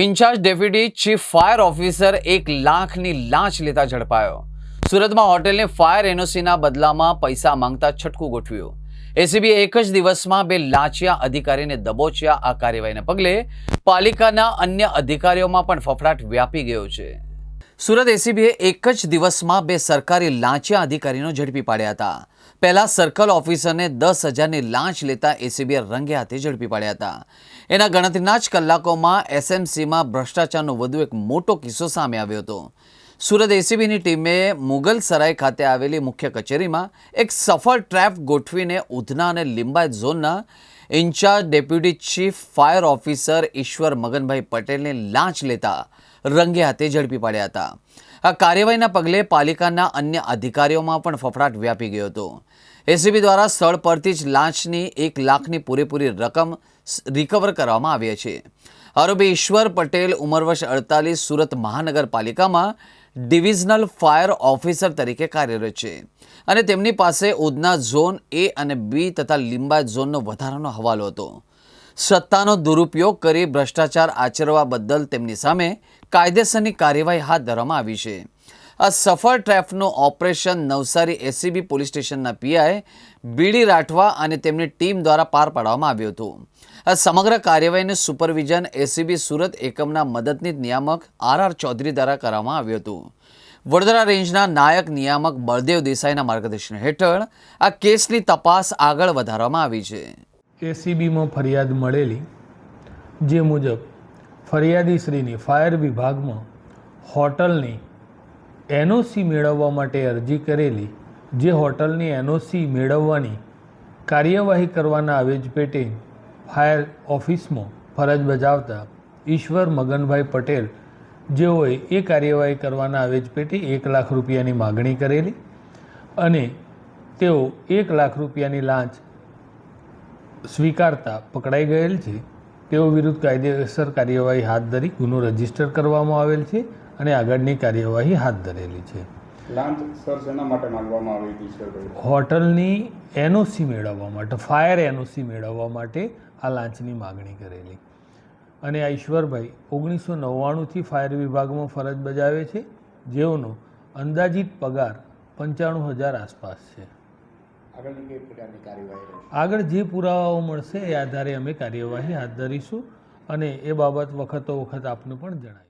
Incharge deputy chief fire officer એક લાખની લાંચ લેતા ઝડપાયો. સુરતમાં હોટેલને ફાયર એનઓસીના બદલામાં પૈસા માંગતા છટકું ગોઠવ્યું. એસીબીએ એક જ દિવસમાં બે લાંચિયા અધિકારીને દબોચ્યા આ કાર્યવાહીને પગલે પાલિકાના અન્ય અધિકારીઓમાં પણ ફફડાટ વ્યાપી ગયો છે. સુરત એસીબીએ એક જ દિવસમાં બે સરકારી લાંચિયા અધિકારીનો ઝડપી પાડ્યા હતા. પહેલા સર્કલ ઓફિસરને દસ હજારની લાંચ લેતા એસીબીએ રંગે હાથે ઝડપી પાડ્યા હતા. એના ગણતરીના જ કલાકોમાં એસએમસીમાં ભ્રષ્ટાચારનો વધુ એક મોટો કિસ્સો સામે આવ્યો હતો. સુરત એસીબીની ટીમે મુગલ સરાય ખાતે આવેલી મુખ્ય કચેરીમાં એક સફળ ટ્રેપ ગોઠવીને ઉધના અને લિંબાયત ઝોનના incharge deputy chief fire officer Ishwar Maganbhai પટેલને લાંચ લેતા રંગે હાથે ઝડપી પાડ્યા હતા. આ કાર્યવાહીના પગલે પાલિકાના અન્ય અધિકારીઓમાં પણ ફફડાટ વ્યાપી ગયો હતો. એસીબી દ્વારા સ્થળ પરથી જ લાંચની એક લાખની પૂરેપૂરી રકમ રિકવર કરવામાં આવી છે. આરોપી ઈશ્વર પટેલ ઉંમર વર્ષ અડતાલીસ, સુરત મહાનગરપાલિકામાં ડિવિઝનલ ફાયર ઓફિસર તરીકે કાર્યરત છે અને તેમની પાસે ઉધના ઝોન એ અને બી તથા લીંબા ઝોનનો વધારાનો હવાલો હતો. સત્તાનો દુરુપયોગ કરી ભ્રષ્ટાચાર આચરવા બદલ તેમની સામે કાયદેસરની કાર્યવાહી હાથ ધરવામાં આવી છે. આ સફળ ટ્રેફનું ઓપરેશન નવસારી એસીબી પોલીસ સ્ટેશનના પીઆઈ બીડી રાઠવા અને તેમની ટીમ દ્વારા પાર પાડવામાં આવ્યું હતું. આ સમગ્ર કાર્યવાહીનું સુપરવિઝન એસીબી સુરત એકમના મદદનીશ નિયામક આર આર ચૌધરી દ્વારા કરવામાં આવ્યું હતું. વડોદરા રેન્જના નાયક નિયામક બળદેવ દેસાઈના માર્ગદર્શન હેઠળ આ કેસની તપાસ આગળ વધારવામાં આવી છે. એસીબીમાં ફરિયાદ મળેલી, જે મુજબ ફરિયાદીશ્રીની ફાયર વિભાગમાં હોટલની એનઓસી મેળવવા માટે અરજી કરેલી, જે હોટલની એનઓસી મેળવવાની કાર્યવાહી કરવાના આવેજ પેટે ફાયર ઓફિસમાં ફરજ બજાવતા ઈશ્વર મગનભાઈ પટેલ, જેઓએ એ કાર્યવાહી કરવાના આવેજ પેટે એક લાખ રૂપિયાની માગણી કરેલી અને તેઓ એક લાખ રૂપિયાની લાંચ સ્વીકારતા પકડાઈ ગયેલ છે. તેઓ વિરુદ્ધ કાયદેસર કાર્યવાહી હાથ ધરી ગુનો રજિસ્ટર કરવામાં આવેલ છે અને આગળની કાર્યવાહી હાથ ધરેલી છે. લાંચ સર શેના માટે માંગવામાં આવી હતી હોટલની એનઓસી મેળવવા માટે ફાયર એનઓસી મેળવવા માટે આ લાંચની માગણી કરેલી. અને આ ઈશ્વરભાઈ ઓગણીસો નવ્વાણુંથી ફાયર વિભાગમાં ફરજ બજાવે છે. જેઓનો અંદાજિત પગાર પંચાણું હજાર આસપાસ છે આગળની કઈ પ્રકારની કાર્યવાહી રહેશે આગળ જે પુરાવાઓ મળશે એ આધારે અમે કાર્યવાહી હાથ ધરીશું અને એ બાબત વખતો વખત આપને પણ જણાવીશું.